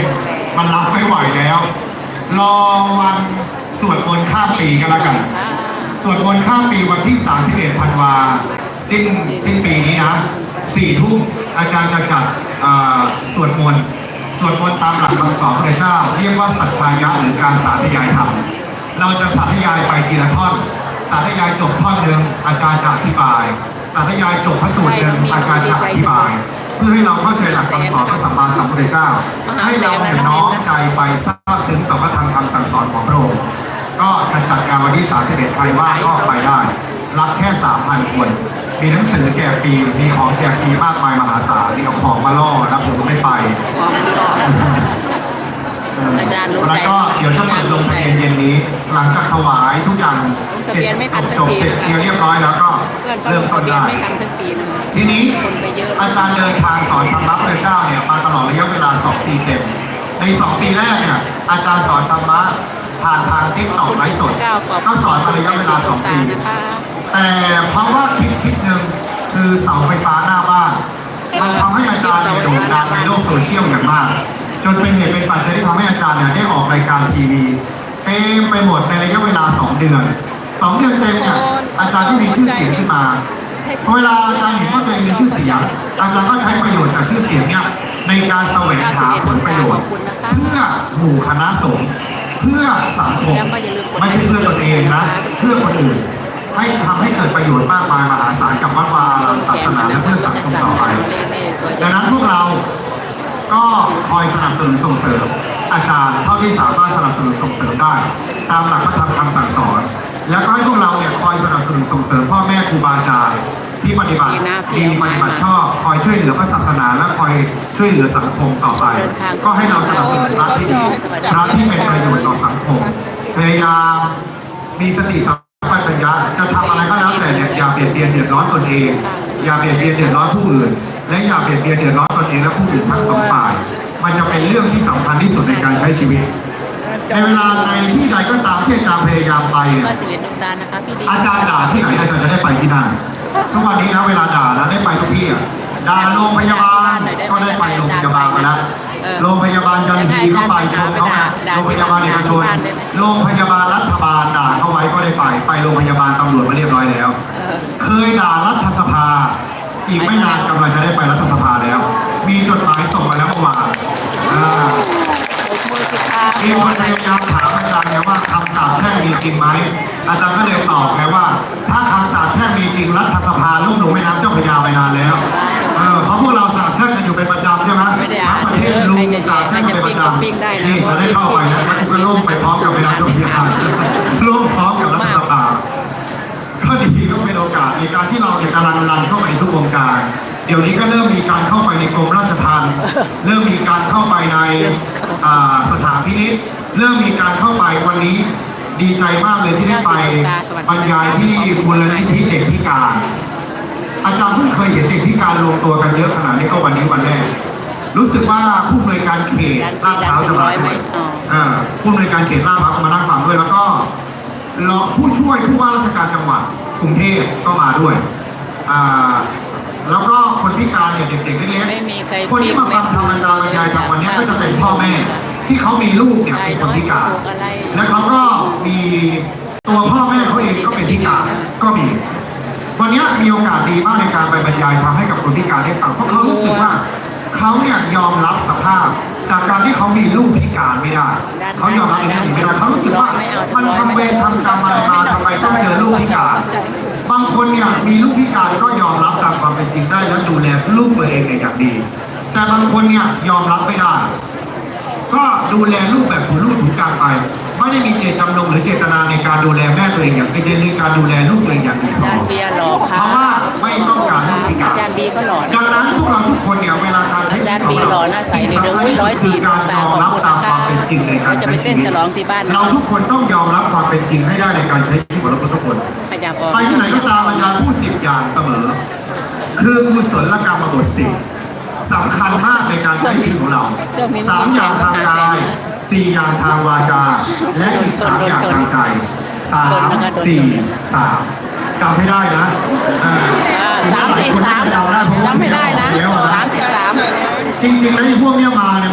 มมันรับไม่ไหวแล้ว รอวันสวดมนต์ข้ามปีกันแล้วกัน สวดมนต์ข้ามปีวันที่ 31ธันวาสิ้นสิ้นปีนี้นะสี่ทุ่มอาจารย์จะจัดสวดมนต์สวดมนต์ตามหลักคำสอนพระเจ้า เรียกว่าสัจชายะหรือการสาธยายธรรมเราจะสาธยายไปทีละท่อน สาธยายจบท่อนหนึ่งอาจารย์จะอธิบาย สาธยายจบพระสูตรหนึ่งอาจารย์จะอธิบาย เพื่อให้เราเข้าใจหลักคำสอนพระสัมมาสัมพุทธเจ้า ให้เราเนี่ยน้อมใจไปซาบซึ้งต่อพระธรรมคำสั่งสอนของพระองค์ก็จะจัดงานวันที่31ใครว่างก็ไปได้ รับแค่ 3,000 คน มีหนังสือแจกฟรี มีของแจกฟรีมากมายมหาศาลมีเอาของมาล่อนะผมก็ไม่ไปข องรออาจารย์รู้ใจแล้วก็เดี๋ยวจะเปิดลงทะเบียนเย็นนี้ หลังจากถวายทุกอย่างลงทะเบียนไม่ทันสักจบที เสร็จนะคะเคลียร์เรียบร้อยแล้วก็เพื่อนก็ลเริ่มงต้ทะนเบียนได้ ไม่ทันสักทีนึงทีนี้ คนไปเยอะอาจารย์เดินทางสอนธรรมะพระเจ้าเนี่ยมาตลอดระยะเวลา 2 ปีเต็ม ใน 2 ปีแรกเนี่ยอาจารย์สอนธรรมะผ่านทางติ๊กต็อกไลฟ์สดก็สอนมาระยะเวลา 2 ปี นะคะ แต่เพราะว่าคลิปคลิปหนึ่งคือเสาไฟฟ้าหน้าบ้าน มันทำให้อาจารย์เนี่ยโด่งดังในโลกโซเชียลอย่างมาก จนเป็นเหตุเป็นปัจจัยที่ทำให้อาจารย์เนี่ยได้ออกรายการทีวีเต็มไปหมดในระยะเวลา 2 เดือน 2 เดือนเต็มเนี่ยอาจารย์ที่มีชื่อเสียงขึ้นมาเวลาอาจารย์เห็นว่าตัวเองมีชื่อเสียง อาจารย์ก็ใช้ประโยชน์จากชื่อเสียงเนี่ยในการแสวงหาผลประโยชน์ เพื่อหมู่คณะสงฆ์เพื่อสังคมแล้วก็อย่าลืมกดไม่ใช่เพื่อตนเองนะเพื่อคนอื่นให้ทำให้เกิดประโยชน์มากมายมหาศาลกับวัดวาอารามศาสนาและเพื่อสังคมต่อไปดังนั้นพวกเรา ก็คอยสนับสนุนส่งเสริม อาจารย์เท่าที่สามารถสนับสนุนส่งเสริมได้ ตามหลักพระธรรมคำสั่งสอน แล้วก็ให้พวกเราเนี่ยคอยสนับสนุนส่งเสริมพ่อแม่ครูบาอาจารย์ที่ปฏิบัติดีนะที่ปฏิบัติชอบคอยช่วยเหลือพระศาสนาและคอยช่วยเหลือสังคมต่อไป ก็ให้เราสนับสนุนพระที่ดีพระที่เป็นประโยชน์ต่อสังคมพยายามมีสติสัมปชัญญะจะทำอะไรก็แล้วแต่อย่าเบียดเบียนเดือดร้อนตนเอง อย่าเบียดเบียนเดือดร้อนผู้อื่น และอย่าเบียดเบียนเดือดร้อนตนเองและผู้อื่นทั้งสองฝ่าย มันจะเป็นเรื่องที่สำคัญที่สุดในการใช้ชีวิต ในเวลาในที่ใดก็ตามที่อาจารย์พยายามไปเนี่ยก็สิบเอ็ดดวงตานะคะพี่ดีอาจารย์ด่าที่ไหนอาจารย์จะได้ไปที่นั่นทุกวันนี้นะเวลาด่านะได้ไปทุกที่อะด่าโรงพยาบาลก็ได้ไปโรงพยาบาลมาแล้วโรงพยาบาลยันทีก็ไปชมเขานะโรงพยาบาลเอกชนโรงพยาบาลรัฐบาลด่าเข้าไว้ก็ได้ไป ไปโรงพยาบาลตำรวจมาเรียบร้อยแล้วเออเคยด่ารัฐสภา อีกไม่นานกำลังจะได้ไปรัฐสภาแล้ว มีจดหมายส่งมาแล้วเมื่อวานอ่าปรบมือสิคะมีคนพยายามถามอาจารย์ไงว่าคำสาปแช่งมีจริงไหม อาจารย์ก็เลยตอบไงว่า ถ้าคำสาปแช่งมีจริงรัฐสภาลุ่มลงแม่น้ำเจ้าพระยาไปนานแล้วเออเพราะพวกเราสาปแช่งกันอยู่เป็นประจำใช่ไหมไม่ได้อ่านทั้งประเทศลุงสาปแช่งกันเป็นประจใครจะปิ้งก็ปิ้งได้ำนะนี่จะได้เข้าไปนะแล้วกูก็ล่มไปพร้อมกับแม่น้ำเจ้าพระยาล่มพร้อมกับรัฐสภาก็ ดีก็เป็นโอกาสในการที่เราเนี่ยกำลังรันเข้าไปในทุกวงการ เดี๋ยวนี้ก็เริ่มมีการเข้าไปในกรมราชทัณฑ์เริ่มมีการเข้าไปในอ่าสถานพินิษเริ่มมีการเข้าไปวันนี้ดีใจมากเลยที่ได้ไปบรรยายที่มูลนิธิเด็กพิการ อาจารย์เพิ่งเคยเห็นเด็กพิการรวมตัวกันเยอะขนาดนี้ก็วันนี้วันแรกรู้สึกว่าผู้บริการเขตดันลาดฟรีพร้าวดันจะเป็นร้มาอยไหมด้วยอ๋ออ่าผู้บริการเขตลาดพร้าวก็มานั่งฟังด้วยแล้วก็รองผู้ช่วยผู้ว่าราชการจังหวัด กรุงเทพก็มาด้วยอ่าแล้วก็คนพิการเนี่ยเด็กๆเล็กไม่มีใครๆคนที่มาฟังธรรมอาจารย์บรรยายธรรมวันนี้ก็จะเป็นพ่อแม่ ที่เขามีลูกเนี่ยเป็นคนพิการ และเขาก็มีตัวพ่อแม่เขาเองก็เป็นพิการก็มี วันนี้มีโอกาสดีมากในการไปบรรยายทำให้กับคนพิการได้ฟังเพราะเขารู้สึกว่าเขาเนี่ยยอมรับสภาพ จากการที่เขามีลูกพิการไม่ได้ เขายอมรับในเรื่องนี้ไม่ได้เขารู้สึก มันทำเวรทำกรรมอะไรมาทำไมต้องเจอลูกพิการบางคนเนี่ยมีลูกพิการก็ยอมรับตามความเป็นจริงได้และดูแลลูกตัวเองเนี่ยอย่างดี แต่บางคนเนี่ยยอมรับไม่ได้ ก็ดูแลลูกแบบถูลูกถูกกลางไป ไม่ได้มีเจตจำนงหรือเจตนาในการดูแลแม่ตัวเองอย่างเป็นในการดูแลลูกตัวเองอย่างดีพอเพราะว่าไม่ต้องการลูกพิการดังนั้นพวกเราทุกคนเนี่ยเวลาการ ใช้ชีวิตของอาจารย์บีหล่อหน้าใสในเรื่องวิร้อยสี่คือการยอมรับตามความเป็นจริงในการจะไปใช้ชีเต้นวิตฉลองที่บ้านนะเราทุกคนต้องยอมรับความเป็นจริงให้ได้ในการใช้ชีวิตของเราทุกคนอาจารย์บอกไปที่ไหนก็ตามอาจารย์พูดสิบอย่างเสมอ คือกุศลกรรมบทสี่สำคัญมากในการใช้ชีวิตของเราสามอย่างทางกายสี่อย่างทางวาจา และอีกสามอย่างทางใจสามสี่สามจำให้ได้นะเอออ่า สามสี่สามจำได้เพราะว่าจำไม่ได้นะแล้วอสามสิบสามจริงๆแล้วไอ้พวกเนี้ยมาเนี่ย